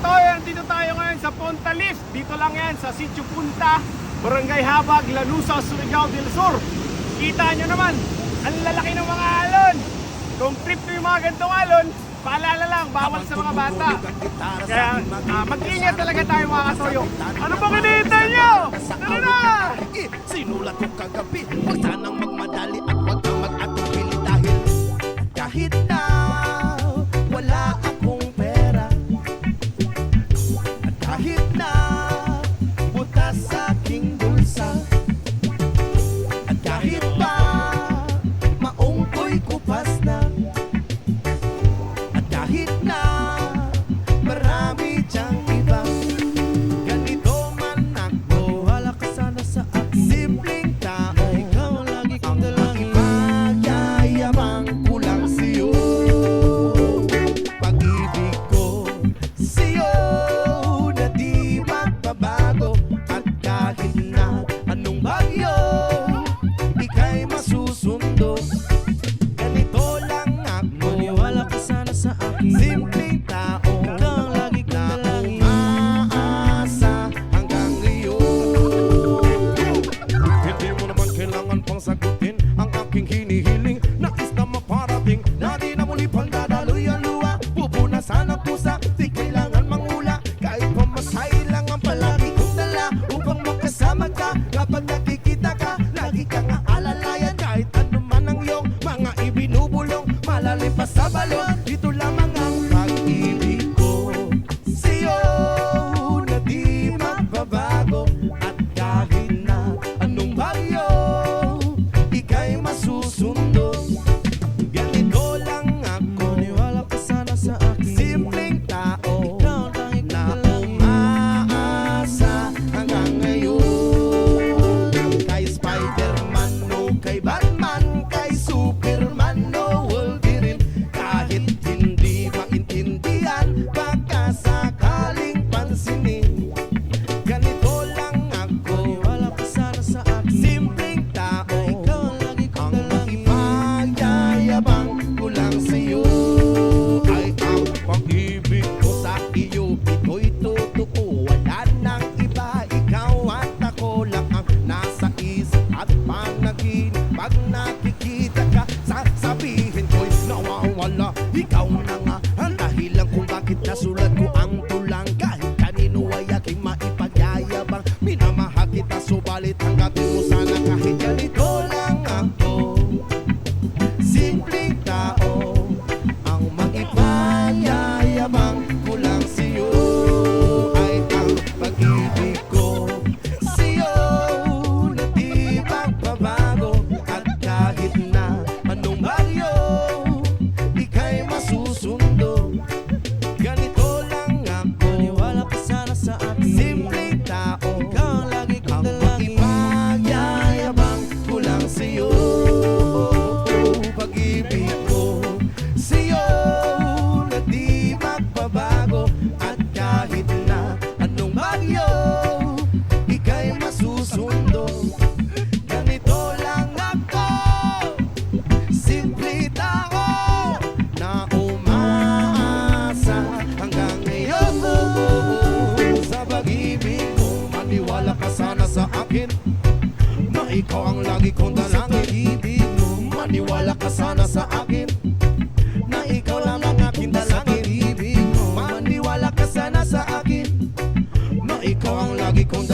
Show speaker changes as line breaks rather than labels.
Katoy, andito tayo ngayon sa Ponta Lift. Dito lang yan sa Sitio Punta, Barangay Habag, Lanusa, Surigao del Sur. Kita nyo naman, ang lalaki ng mga alon. Kung trip nyo yung mga gantong alon, paalala lang, bawal sa mga bata. Kaya uh, mag-ingat talaga tayo mga katoyo. Ano bang hinihintay nyo?
Ano tiki taka. ay masusundo. Ganito lang ako. Simple Na umaasa Hanggang ngayon. Oh, Sa pag-ibig ko Maniwala ka sana sa akin. Na lagi kong dalangin. Sa pag-ibig ka sana sa akin. Na ikaw lang ang aking dalangin. Sa pag-ibig ka sana sa akin. Na lagi kong